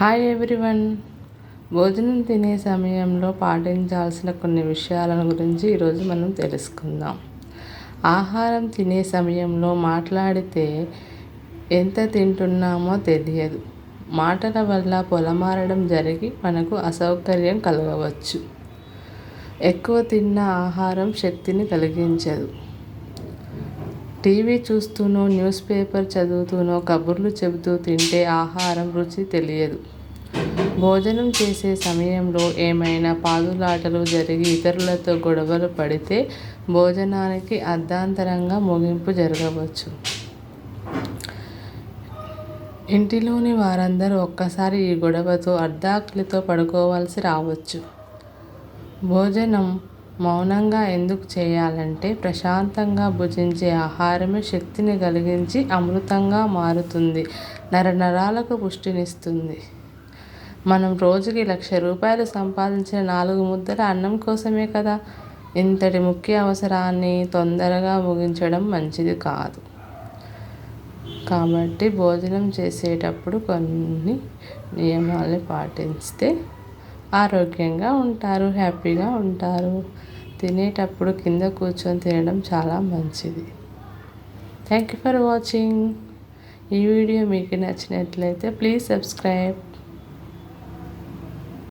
Hi everyone. భోజనం తినే సమయంలో పాటించాల్సిన కొన్ని విషయాలను గురించి ఈరోజు మనం తెలుసుకుందాం. ఆహారం తినే సమయంలో మాట్లాడితే ఎంత తింటున్నామో తెలియదు. మాటల వల్ల పొలమారడం జరిగి మనకు అసౌకర్యం కలగవచ్చు. ఎక్కువ తిన్న ఆహారం శక్తిని కలిగించదు. టీవీ చూస్తూనో న్యూస్ పేపర్ చదువుతూనో కబుర్లు చెబుతూ తింటే ఆహారం రుచి తెలియదు. భోజనం చేసే సమయంలో ఏమైనా పాదులాటలు జరిగి ఇతరులతో గొడవలు పడితే భోజనానికి అర్ధాంతరంగా ముగింపు జరగవచ్చు. ఇంటిలోని వారందరూ ఒక్కసారి ఈ గొడవతో అర్ధాకలితో పడుకోవాల్సి రావచ్చు. భోజనం మౌనంగా ఎందుకు చేయాలంటే ప్రశాంతంగా భుజించే ఆహారమే శక్తిని కలిగించి అమృతంగా మారుతుంది. నరనరాలకు పుష్టినిస్తుంది. మనం రోజుకి లక్ష రూపాయలు సంపాదించిన నాలుగు ముద్దల అన్నం కోసమే కదా? ఇంతటి ముఖ్య అవసరాన్ని తొందరగా ముగించడం మంచిది కాదు. కాబట్టి భోజనం చేసేటప్పుడు కొన్ని నియమాల్ని పాటిస్తే ఆరోగ్యంగా ఉంటారు హ్యాపీగా ఉంటారు. తినేటప్పుడు కింద కూర్చొని తినడం చాలా మంచిది. థ్యాంక్ యూ ఫర్ వాచింగ్ ఈ వీడియో మీకు నచ్చినట్లయితే ప్లీజ్ సబ్స్క్రైబ్